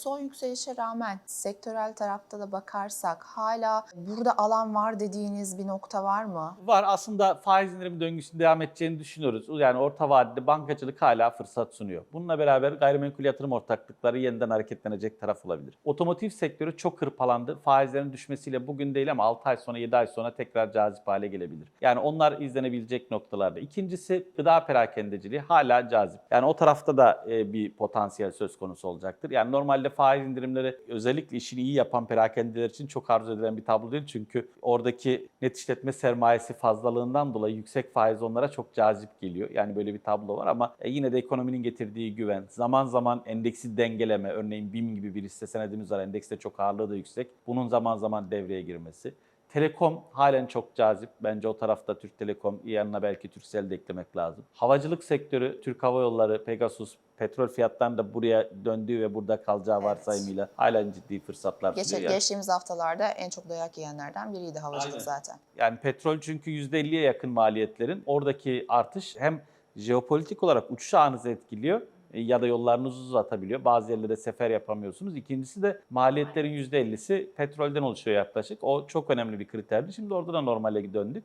son yükselişe rağmen sektörel tarafta da bakarsak hala burada alan var dediğiniz bir nokta var mı? Var aslında faiz indirimi döngüsünün devam edeceğini düşünüyoruz. Yani orta vadede bankacılık hala fırsat sunuyor. Bununla beraber gayrimenkul yatırım ortaklıkları yeniden hareketlenecek taraf olabilir. Otomotiv sektörü çok hırpalandı. Faizlerin düşmesiyle bugün değil ama 6 ay sonra 7 ay sonra tekrar cazip hale gelebilir. Yani onlar izlenebilecek noktalarda. İkincisi gıda perakendeciliği hala cazip. Yani o tarafta da e, bir potansiyel söz konusu olacaktır. Yani normalde faiz indirimleri özellikle işini iyi yapan perakendeler için çok arzu edilen bir tablo değil. Çünkü oradaki net işletme sermayesi fazlalığından dolayı yüksek faiz onlara çok cazip geliyor. Yani böyle bir tablo var ama e, yine de ekonominin getirdiği güven, zaman zaman endeksi dengeleme, örneğin BİM gibi bir hisse senedimiz var, endekste çok ağırlığı da yüksek. Bunun zaman zaman devreye girmesi. Telekom halen çok cazip. Bence o tarafta Türk Telekom yanına belki Turkcell de eklemek lazım. Havacılık sektörü, Türk Hava Yolları, Pegasus, petrol fiyatlarının da buraya döndüğü ve burada kalacağı Evet. varsayımıyla halen ciddi fırsatlar Geç, sunuyor. Geçtiğimiz haftalarda en çok dayak yiyenlerden biriydi havacılık Aynen. zaten. Yani petrol çünkü %50'ye yakın maliyetlerin oradaki artış hem jeopolitik olarak uçuş ağınızı etkiliyor ya da yollarınızı uzatabiliyor. Bazı yerlerde sefer yapamıyorsunuz. İkincisi de maliyetlerin %50'si petrolden oluşuyor yaklaşık. O çok önemli bir kriterdi. Şimdi orada da normale döndük.